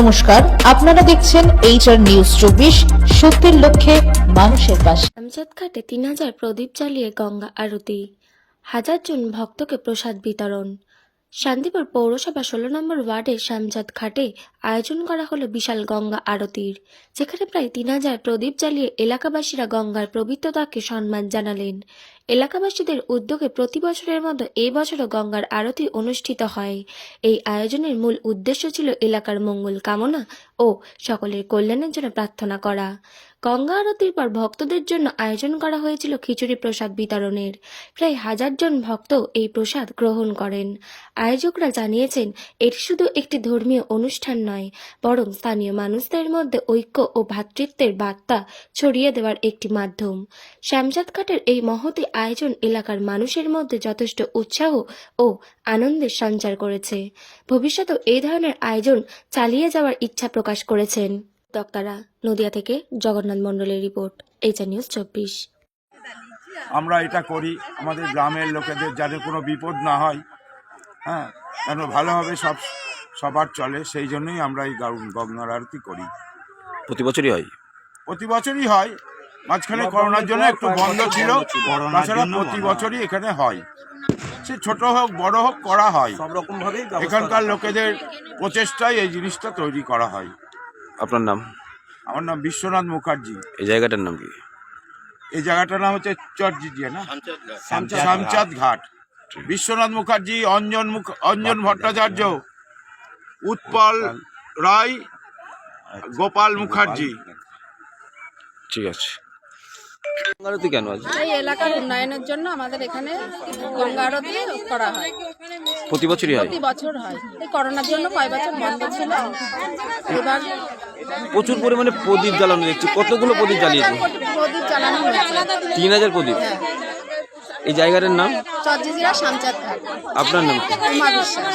নমস্কার, আপনারা দেখছেন এইচআর নিউজ চব্বিশ, সত্যের লক্ষ্যে মানুষের পাশে। আমজাদ ঘাটে তিন হাজার প্রদীপ জ্বালিয়ে গঙ্গা আরতি। হাজার জন ভক্তকে প্রসাদ বিতরণ। শান্তিপুর পৌরসভা ষোলো নম্বর ওয়ার্ডের শ্যামজাদ ঘাটে আয়োজন করা হলো বিশাল গঙ্গা আরতির, যেখানে প্রায় তিন হাজার প্রদীপ জ্বালিয়ে এলাকাবাসীরা গঙ্গার পবিত্রতাকে সম্মান জানালেন। এলাকাবাসীদের উদ্যোগে প্রতি বছরের মতো এই বছরও গঙ্গার আরতি অনুষ্ঠিত হয়। এই আয়োজনের মূল উদ্দেশ্য ছিল এলাকার মঙ্গল কামনা ও সকলের কল্যাণের জন্য প্রার্থনা করা। গঙ্গা আরতির পর ভক্তদের জন্য আয়োজন করা হয়েছিল খিচুড়ি প্রসাদ বিতরণের। প্রায় হাজার জন ভক্ত এই প্রসাদ গ্রহণ করেন। আয়োজকরা জানিয়েছেন, এটি শুধু একটি ধর্মীয় অনুষ্ঠান নয়, বরং স্থানীয় মানুষদের মধ্যে ঐক্য ও ভ্রাতৃত্বের বার্তা ছড়িয়ে দেওয়ার একটি মাধ্যম। শ্যামজাদ ঘাটের এই মহতি আয়োজন এলাকার মানুষের মধ্যে যথেষ্ট উৎসাহ ও আনন্দের সঞ্চার করেছে। ভবিষ্যতেও এই ধরনের আয়োজন চালিয়ে যাওয়ার ইচ্ছা প্রকাশ করেছেন। উদ্যোক্তারা নদিয়া থেকে জগন্নাথ মণ্ডলের রিপোর্ট এইচআর নিউজ চব্বিশ। আমরা এটা করি আমাদের গ্রামের লোকেদের যাতে কোনো বিপদ না হয় হ্যাঁ যেন ভালোভাবে সব সবার চলে সেই জন্যই আমরা এই গঙ্গার আরতি করি। প্রতি বছরই হয়? প্রতি বছরই হয় মাঝখানে করোনার জন্য একটু বন্ধ ছিল। তাছাড়া প্রতি বছরই এখানে হয়। সে ছোট হোক বড় হোক করা হয়। সব রকম ভাবেই এখানকার লোকেদের প্রচেষ্টায় এই জিনিসটা তৈরি করা হয়। আপনার নাম? আমার নাম বিশ্বনাথ মুখার্জি। এই জায়গাটার নাম কি? এই জায়গাটার নাম হচ্ছে চরজিজিয়া না? শ্যামচাঁদ ঘাট। বিশ্বনাথ মুখার্জি অঞ্জন মুখ অঞ্জন ভট্টাচার্য উৎপল রায় গোপাল মুখার্জি। ঠিক আছে। আরতি কেন আছে? এই এলাকার উন্নয়নের জন্য আমাদের এখানে করা হয়। প্রতি বছরই হয়? প্রতি বছর হয়। এই করোনার জন্য কয় বছর বন্ধ ছিল। এবার প্রচুর পরিমাণে প্রদীপ জ্বালানো দেখছি কতগুলো প্রদীপ জ্বালিয়েছে? প্রদীপ জ্বালানো হয়েছে। তিন হাজার প্রদীপ? এই জায়গাটার নাম? চর্জিজিরা সামচাঁদ আপনার নাম উমা বিশ্বাস।